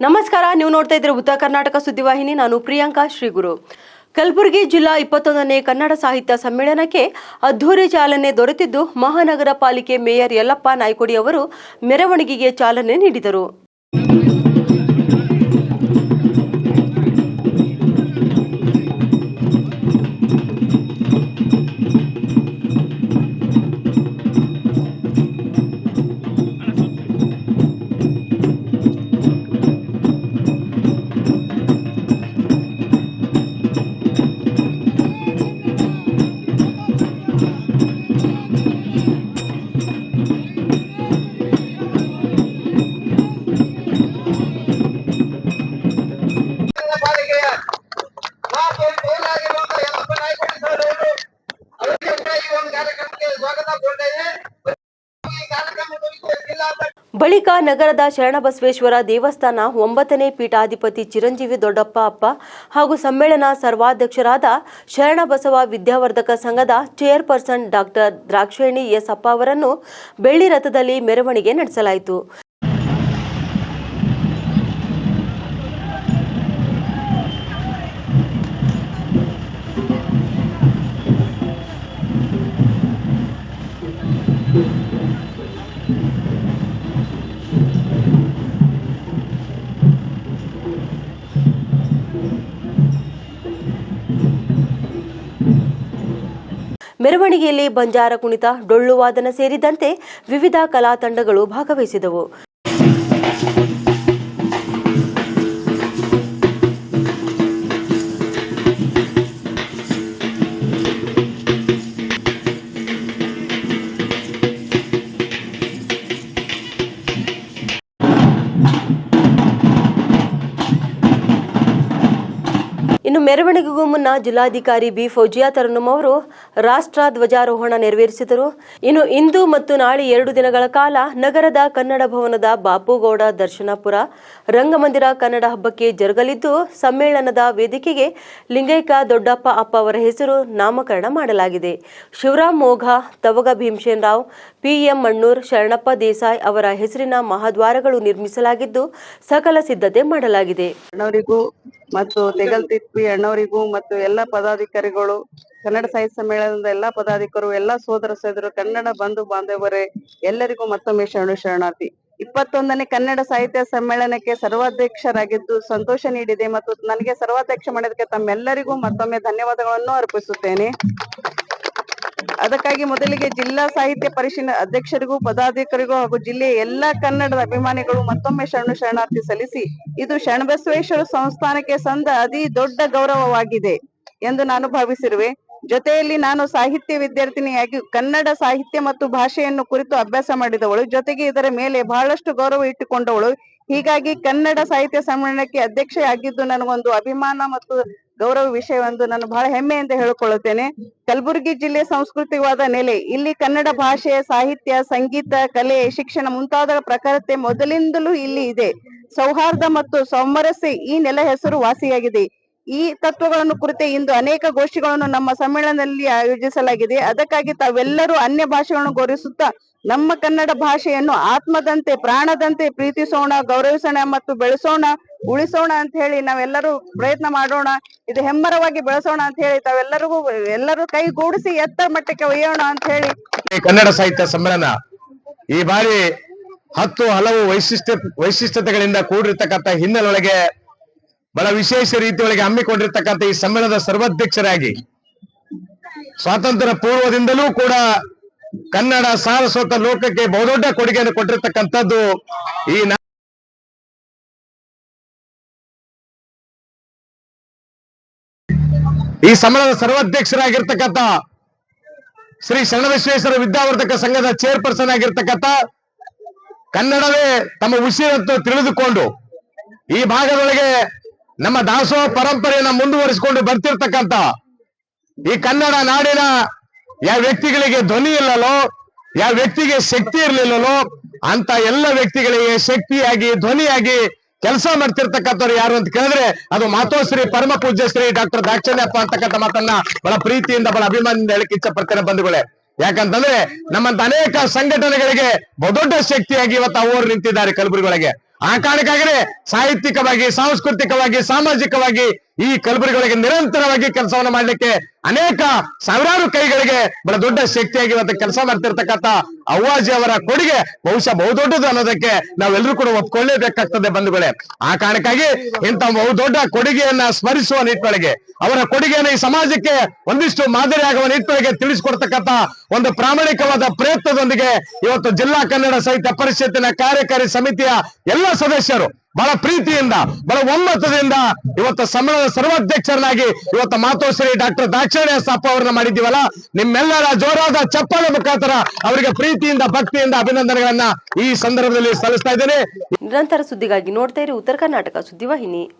ನಮಸ್ಕಾರ, ನೀವು ನೋಡ್ತಾ ಇದ್ರೆ ಉತ್ತರ ಕರ್ನಾಟಕ ಸುದ್ದಿವಾಹಿನಿ ನಾನು ಪ್ರಿಯಾಂಕಾ ಶ್ರೀಗುರು. ಕಲಬುರಗಿ ಜಿಲ್ಲಾ ಇಪ್ಪತ್ತೊಂದನೇ ಕನ್ನಡ ಸಾಹಿತ್ಯ ಸಮ್ಮೇಳನಕ್ಕೆ ಅದ್ಧೂರಿ ಚಾಲನೆ ದೊರೆತಿದ್ದು ಮಹಾನಗರ ಪಾಲಿಕೆ ಮೇಯರ್ ಯಲ್ಲಪ್ಪ ನಾಯ್ಕೊಡಿ ಅವರು ಮೆರವಣಿಗೆಗೆ ಚಾಲನೆ ನೀಡಿದರು. ಬಳಿಕ ನಗರದ ಶರಣಬಸವೇಶ್ವರ ದೇವಸ್ಥಾನ ಒಂಬತ್ತನೇ ಪೀಠಾಧಿಪತಿ ಚಿರಂಜೀವಿ ದೊಡ್ಡಪ್ಪ ಅಪ್ಪ ಹಾಗೂ ಸಮ್ಮೇಳನ ಸರ್ವಾಧ್ಯಕ್ಷರಾದ ಶರಣಬಸವ ವಿದ್ಯಾವರ್ಧಕ ಸಂಘದ ಚೇರ್ಪರ್ಸನ್ ಡಾಕ್ಟರ್ ದ್ರಾಕ್ಷೇಣಿ ಎಸ್ ಅಪ್ಪ ಅವರನ್ನು ಬೆಳ್ಳಿ ರಥದಲ್ಲಿ ಮೆರವಣಿಗೆ ನಡೆಸಲಾಯಿತು. ಮೆರವಣಿಗೆಯಲ್ಲಿ ಬಂಜಾರ ಕುಣಿತ ಡೊಳ್ಳುವಾದನ ಸೇರಿದಂತೆ ವಿವಿಧ ಕಲಾ ತಂಡಗಳು ಭಾಗವಹಿಸಿದವು. ಇನ್ನು ಮೆರವಣಿಗೆಗೂ ಮುನ್ನ ಜಿಲ್ಲಾಧಿಕಾರಿ ಬಿ ಫೌಜಿಯಾ ತರನ್ನುಮ್ ಅವರು ರಾಷ್ಟ್ರ ಧ್ವಜಾರೋಹಣ ನೆರವೇರಿಸಿದರು. ಇನ್ನು ಇಂದು ಮತ್ತು ನಾಳೆ ಎರಡು ದಿನಗಳ ಕಾಲ ನಗರದ ಕನ್ನಡ ಭವನದ ಬಾಪುಗೌಡ ದರ್ಶನಪುರ, ರಂಗಮಂದಿರ ಕನ್ನಡ ಹಬ್ಬಕ್ಕೆ ಜರುಗಲಿದ್ದು, ಸಮ್ಮೇಳನದ ವೇದಿಕೆಗೆ ಲಿಂಗೈಕ ದೊಡ್ಡಪ್ಪ ಅಪ್ಪ ಅವರ ಹೆಸರು ನಾಮಕರಣ ಮಾಡಲಾಗಿದೆ. ಶಿವರಾಮ್ ಮೋಘ, ತವಗ ಭೀಮಸೇನ್ ರಾವ್, ಪಿಎಂ ಮಣ್ಣೂರ್, ಶರಣಪ್ಪ ದೇಸಾಯಿ ಅವರ ಹೆಸರಿನ ಮಹಾದ್ವಾರಗಳು ನಿರ್ಮಿಸಲಾಗಿದ್ದು, ಸಕಲ ಸಿದ್ಧತೆ ಮಾಡಲಾಗಿದೆ. ಮತ್ತು ತೆಗಲ್ತಿಪ್ಪಿ ಅಣ್ಣವರಿಗೂ ಮತ್ತು ಎಲ್ಲಾ ಪದಾಧಿಕಾರಿಗಳು ಕನ್ನಡ ಸಾಹಿತ್ಯ ಸಮ್ಮೇಳನದ ಎಲ್ಲಾ ಪದಾಧಿಕಾರಿ ಎಲ್ಲಾ ಸೋದರ ಸೋದರರು ಕನ್ನಡ ಬಂಧು ಬಾಂಧವರೇ ಎಲ್ಲರಿಗೂ ಮತ್ತೊಮ್ಮೆ ಶರಣು ಶರಣಾರ್ಥಿ. ಇಪ್ಪತ್ತೊಂದನೇ ಕನ್ನಡ ಸಾಹಿತ್ಯ ಸಮ್ಮೇಳನಕ್ಕೆ ಸರ್ವಾಧ್ಯಕ್ಷರಾಗಿದ್ದು ಸಂತೋಷ ನೀಡಿದೆ ಮತ್ತು ನನಗೆ ಸರ್ವಾಧ್ಯಕ್ಷ ಮಾಡಿದಕ್ಕೆ ತಮ್ಮೆಲ್ಲರಿಗೂ ಮತ್ತೊಮ್ಮೆ ಧನ್ಯವಾದಗಳನ್ನು ಅರ್ಪಿಸುತ್ತೇನೆ. ಅದಕ್ಕಾಗಿ ಮೊದಲಿಗೆ ಜಿಲ್ಲಾ ಸಾಹಿತ್ಯ ಪರಿಷತ್ ಅಧ್ಯಕ್ಷರಿಗೂ ಪದಾಧಿಕಾರಿಗೂ ಹಾಗೂ ಜಿಲ್ಲೆಯ ಎಲ್ಲಾ ಕನ್ನಡದ ಅಭಿಮಾನಿಗಳು ಮತ್ತೊಮ್ಮೆ ಶರಣು ಶರಣಾರ್ಥಿ ಸಲ್ಲಿಸಿ, ಇದು ಶರಣಬಸವೇಶ್ವರ ಸಂಸ್ಥಾನಕ್ಕೆ ಸಂದ ಅತಿ ದೊಡ್ಡ ಗೌರವವಾಗಿದೆ ಎಂದು ನಾನು ಭಾವಿಸಿರುವೆ. ಜೊತೆಯಲ್ಲಿ ನಾನು ಸಾಹಿತ್ಯ ವಿದ್ಯಾರ್ಥಿನಿಯಾಗಿ ಕನ್ನಡ ಸಾಹಿತ್ಯ ಮತ್ತು ಭಾಷೆಯನ್ನು ಕುರಿತು ಅಭ್ಯಾಸ ಮಾಡಿದವಳು. ಜೊತೆಗೆ ಇದರ ಮೇಲೆ ಬಹಳಷ್ಟು ಗೌರವ ಇಟ್ಟುಕೊಂಡವಳು. ಹೀಗಾಗಿ ಕನ್ನಡ ಸಾಹಿತ್ಯ ಸಮ್ಮೇಳನಕ್ಕೆ ಅಧ್ಯಕ್ಷೆಯಾಗಿದ್ದು ನನಗೊಂದು ಅಭಿಮಾನ ಮತ್ತು ಗೌರವ ವಿಷಯವೆಂದು ನಾನು ಬಹಳ ಹೆಮ್ಮೆಯಿಂದ ಹೇಳಿಕೊಳ್ಳುತ್ತೇನೆ. ಕಲಬುರಗಿ ಜಿಲ್ಲೆ ಸಂಸ್ಕೃತಿವಾದ ನೆಲೆ. ಇಲ್ಲಿ ಕನ್ನಡ ಭಾಷೆ ಸಾಹಿತ್ಯ, ಸಂಗೀತ, ಕಲೆ, ಶಿಕ್ಷಣ ಮುಂತಾದ ಪ್ರಖರತೆ ಮೊದಲಿಂದಲೂ ಇಲ್ಲಿ ಇದೆ. ಸೌಹಾರ್ದ ಮತ್ತು ಸೌಮರಸ್ಯ ಈ ನೆಲ ಹೆಸರು ವಾಸಿಯಾಗಿದೆ. ಈ ತತ್ವಗಳನ್ನು ಕುರಿತು ಇಂದು ಅನೇಕ ಗೋಷ್ಠಿಗಳನ್ನು ನಮ್ಮ ಸಮ್ಮೇಳನದಲ್ಲಿ ಆಯೋಜಿಸಲಾಗಿದೆ. ಅದಕ್ಕಾಗಿ ತಾವೆಲ್ಲರೂ ಅನ್ಯ ಭಾಷೆಗಳನ್ನು ಗೌರವಿಸುತ್ತಾ ನಮ್ಮ ಕನ್ನಡ ಭಾಷೆಯನ್ನು ಆತ್ಮದಂತೆ, ಪ್ರಾಣದಂತೆ ಪ್ರೀತಿಸೋಣ, ಗೌರವಿಸೋಣ ಮತ್ತು ಬೆಳೆಸೋಣ, ಉಳಿಸೋಣ ಅಂತ ಹೇಳಿ ನಾವೆಲ್ಲರೂ ಪ್ರಯತ್ನ ಮಾಡೋಣ. ಇದು ಹೆಮ್ಮರವಾಗಿ ಬೆಳೆಸೋಣ ಅಂತ ಹೇಳಿ ತಾವೆಲ್ಲರಿಗೂ, ಎಲ್ಲರೂ ಕೈಗೂಡಿಸಿ ಎತ್ತರ ಮಟ್ಟಕ್ಕೆ ಒಯ್ಯೋಣ ಅಂತ ಹೇಳಿ. ಕನ್ನಡ ಸಾಹಿತ್ಯ ಸಮ್ಮೇಳನ ಈ ಬಾರಿ ಹತ್ತು ಹಲವು ವೈಶಿಷ್ಟ್ಯ, ವೈಶಿಷ್ಟ್ಯತೆಗಳಿಂದ ಕೂಡಿರ್ತಕ್ಕಂಥ ಹಿನ್ನೆಲೆಯೊಳಗೆ ಬಹಳ ವಿಶೇಷ ರೀತಿಯೊಳಗೆ ಹಮ್ಮಿಕೊಂಡಿರ್ತಕ್ಕಂಥ ಈ ಸಮ್ಮೇಳನದ ಸರ್ವಾಧ್ಯಕ್ಷರಾಗಿ ಸ್ವಾತಂತ್ರ್ಯ ಪೂರ್ವದಿಂದಲೂ ಕೂಡ ಕನ್ನಡ ಸಾರಸ್ವತ ಲೋಕಕ್ಕೆ ಬಹುದೊಡ್ಡ ಕೊಡುಗೆಯನ್ನು ಕೊಟ್ಟಿರ್ತಕ್ಕಂಥದ್ದು ಈ ಈ ಸಮ್ಮೇಳನದ ಸರ್ವಾಧ್ಯಕ್ಷರಾಗಿರ್ತಕ್ಕಂಥ ಶ್ರೀ ಶರಣವಿಶ್ವೇಶ್ವರ ವಿದ್ಯಾವರ್ಧಕ ಸಂಘದ ಚೇರ್ಪರ್ಸನ್ ಆಗಿರ್ತಕ್ಕಂಥ ಕನ್ನಡವೇ ತಮ್ಮ ಉಸಿರಂತೂ ತಿಳಿದುಕೊಂಡು ಈ ಭಾಗದೊಳಗೆ ನಮ್ಮ ದಾಸೋಹ ಪರಂಪರೆಯನ್ನ ಮುಂದುವರಿಸಿಕೊಂಡು ಬರ್ತಿರ್ತಕ್ಕಂಥ ಈ ಕನ್ನಡ ನಾಡಿನ ಯಾವ ವ್ಯಕ್ತಿಗಳಿಗೆ ಧ್ವನಿ ಇಲ್ಲಲೋ ಯಾವ ವ್ಯಕ್ತಿಗೆ ಶಕ್ತಿ ಇರ್ಲಿಲ್ಲಲೋ ಅಂತ ಎಲ್ಲ ವ್ಯಕ್ತಿಗಳಿಗೆ ಶಕ್ತಿಯಾಗಿ, ಧ್ವನಿಯಾಗಿ ಕೆಲಸ ಮಾಡ್ತಿರ್ತಕ್ಕಂಥವ್ರು ಯಾರು ಅಂತ ಕೇಳಿದ್ರೆ ಅದು ಮಾತೋಶ್ರೀ ಪರಮ ಪೂಜ್ಯ ಶ್ರೀ ಡಾಕ್ಟರ್ ದಾಕ್ಷಣ್ಯಪ್ಪ ಅಂತಕ್ಕಂಥ ಮಾತನ್ನ ಬಹಳ ಪ್ರೀತಿಯಿಂದ, ಬಹಳ ಅಭಿಮಾನದಿಂದ ಹೇಳಕ್ ಇಚ್ಛಪಡ್ತೇನೆ ಬಂಧುಗಳೇ. ಯಾಕಂತಂದ್ರೆ ನಮ್ಮಂತ ಅನೇಕ ಸಂಘಟನೆಗಳಿಗೆ ಬಹುದೊಡ್ಡ ಶಕ್ತಿಯಾಗಿ ಇವತ್ತು ಅವರು ನಿಂತಿದ್ದಾರೆ ಕಲಬುರಗಿ ಒಳಗೆ ಆ ಕಾರಣಕ್ಕಾಗಲೇ ಸಾಹಿತ್ಯಿಕವಾಗಿ, ಸಾಂಸ್ಕೃತಿಕವಾಗಿ, ಸಾಮಾಜಿಕವಾಗಿ ಈ ಕಲಬುರಗಿಗಳಿಗೆ ನಿರಂತರವಾಗಿ ಕೆಲಸವನ್ನು ಮಾಡಲಿಕ್ಕೆ ಅನೇಕ ಸಾವಿರಾರು ಕೈಗಳಿಗೆ ಬಹಳ ದೊಡ್ಡ ಶಕ್ತಿಯಾಗಿ ಇವತ್ತು ಕೆಲಸ ಮಾಡ್ತಿರ್ತಕ್ಕಂಥ ಅವ್ವಾಜಿ ಅವರ ಕೊಡುಗೆ ಬಹುಶಃ ಬಹುದೊಡ್ಡದು ಅನ್ನೋದಕ್ಕೆ ನಾವೆಲ್ಲರೂ ಕೂಡ ಒಪ್ಕೊಳ್ಳೇಬೇಕಾಗ್ತದೆ ಬಂಧುಗಳೇ. ಆ ಕಾರಣಕ್ಕಾಗಿ ಇಂಥ ಬಹುದೊಡ್ಡ ಕೊಡುಗೆಯನ್ನ ಸ್ಮರಿಸುವ ನಿಟ್ಟಿನೊಳಗೆ, ಅವರ ಕೊಡುಗೆಯನ್ನು ಈ ಸಮಾಜಕ್ಕೆ ಒಂದಿಷ್ಟು ಮಾದರಿಯಾಗುವ ನಿಟ್ಟಿನೊಳಗೆ ತಿಳಿಸಿಕೊಡ್ತಕ್ಕಂಥ ಒಂದು ಪ್ರಾಮಾಣಿಕವಾದ ಪ್ರಯತ್ನದೊಂದಿಗೆ ಇವತ್ತು ಜಿಲ್ಲಾ ಕನ್ನಡ ಸಾಹಿತ್ಯ ಪರಿಷತ್ತಿನ ಕಾರ್ಯಕಾರಿ ಸಮಿತಿಯ ಎಲ್ಲ ಸದಸ್ಯರು ಬಹಳ ಪ್ರೀತಿಯಿಂದ, ಬಹಳ ಒಮ್ಮತದಿಂದ ಇವತ್ತು ಸಮ್ಮೇಳನದ ಸರ್ವಾಧ್ಯಕ್ಷರನ್ನಾಗಿ ಇವತ್ತು ಮಾತೋಶ್ರೀ ಡಾಕ್ಟರ್ ದಾಕ್ಷಿಣ್ಯ ಸಾಪ ಅವ್ರನ್ನ ಮಾಡಿದ್ದೀವಲ್ಲ, ನಿಮ್ಮೆಲ್ಲರ ಜೋರಾದ ಚಪ್ಪಾಳೆ ಮುಖಾಂತರ ಅವರಿಗೆ ಪ್ರೀತಿಯಿಂದ, ಭಕ್ತಿಯಿಂದ ಅಭಿನಂದನೆಗಳನ್ನ ಈ ಸಂದರ್ಭದಲ್ಲಿ ಸಲ್ಲಿಸ್ತಾ ಇದ್ದೇನೆ. ನಿರಂತರ ಸುದ್ದಿಗಾಗಿ ನೋಡ್ತಾ ಇರಿ ಉತ್ತರ ಕರ್ನಾಟಕ ಸುದ್ದಿವಾಹಿನಿ